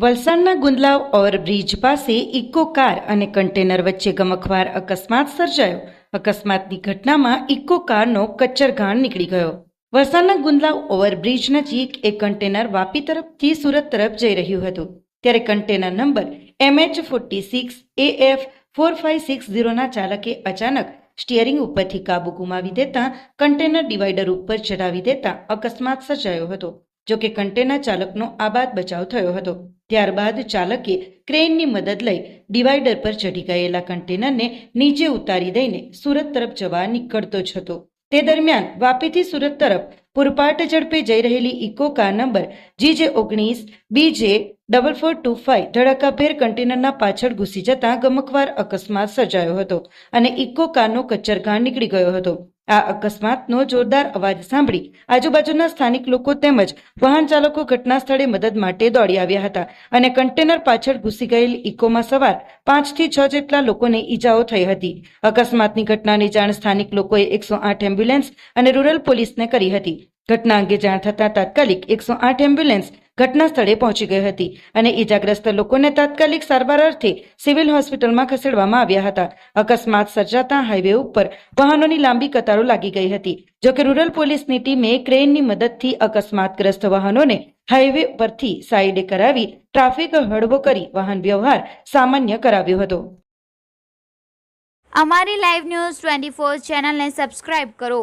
વલસાડના ગુંદલાવ ઓવરબ્રિજ પાસે eco car અને કન્ટેનર વચ્ચે ગમખવાર અકસ્માત સર્જાયો. અકસ્માતની ઘટનામાં ઇકો કારનો કચ્ચરઘાણ નીકળી ગયો. વલસાડના ગુંદલાવ ઓવરબ્રિજ નજીક એક કન્ટેનર વાપી તરફથી સુરત તરફ જઈ રહ્યું હતું. ત્યારે container number MH forty six AF four five six ઝીરોના ચાલકે અચાનક સ્ટિયરિંગ ઉપરથી કાબુ ગુમાવી દેતા કન્ટેનર ડિવાઈડર ઉપર ચડાવી દેતા અકસ્માત સર્જાયો હતો. જો કે કન્ટેનર ચાલકનો આબાદ બચાવ થયો હતો. ત્યારબાદ ચાલકે ક્રેનની મદદ લઈ ડિવાઈડર પર ચઢી ગયેલા કન્ટેનરને નીચે ઉતારી દઈને સુરત તરફ જવા નીકળતો જ હતો. તે દરમિયાન વાપીથી સુરત તરફ પૂરપાટ ઝડપે જઈ રહેલી ઇકો કાર નંબર જીજે ઓગણીસ, BJ double four two five ધડાકાભેર કન્ટેનરના પાછળ ઘૂસી જતા ગમકવાર અકસ્માત સર્જાયો હતો અને ઇકો કારનો કચ્છરઘાણ નીકળી ગયો હતો. આ અકસ્માતનો જોરદાર અવાજ સાંભળી આજુબાજુના સ્થાનિક લોકો તેમજ વાહન ચાલકો ઘટના સ્થળે મદદ માટે દોડી આવ્યા હતા અને કન્ટેનર પાછળ ઘૂસી ગયેલ ઇકોમાં સવાર પાંચથી છ જેટલા લોકોને ઈજાઓ થઈ હતી. અકસ્માતની ઘટનાની જાણ સ્થાનિક લોકોએ એકસો આઠ એમ્બ્યુલન્સ અને રૂરલ પોલીસને કરી હતી. ઘટના અંગે જાણ થતાં તાત્કાલિક એકસો આઠ એમ્બ્યુલન્સ ઘટના સ્થળે પહોંચી ગઈ હતી અને ઈજાગ્રસ્ત લોકોને તાત્કાલિક સારવાર અર્થે સિવિલ હોસ્પિટલમાં ખસેડવામાં આવ્યા હતા. અકસ્માત સર્જાતા હાઈવે ઉપર વાહનોની લાંબી કતારો લાગી ગઈ હતી જોકે રૂરલ પોલીસની ટીમે ક્રેનની મદદથી અકસ્માતગ્રસ્ત વાહનોને હાઈવે પરથી સાઈડે કરાવી ટ્રાફિક હળવો કરી વાહન વ્યવહાર સામાન્ય કરાવ્યો હતો. અમારી લાઈવ ન્યૂઝ ટ્વેન્ટી ફોર ચેનલને સબસ્ક્રાઇબ કરો.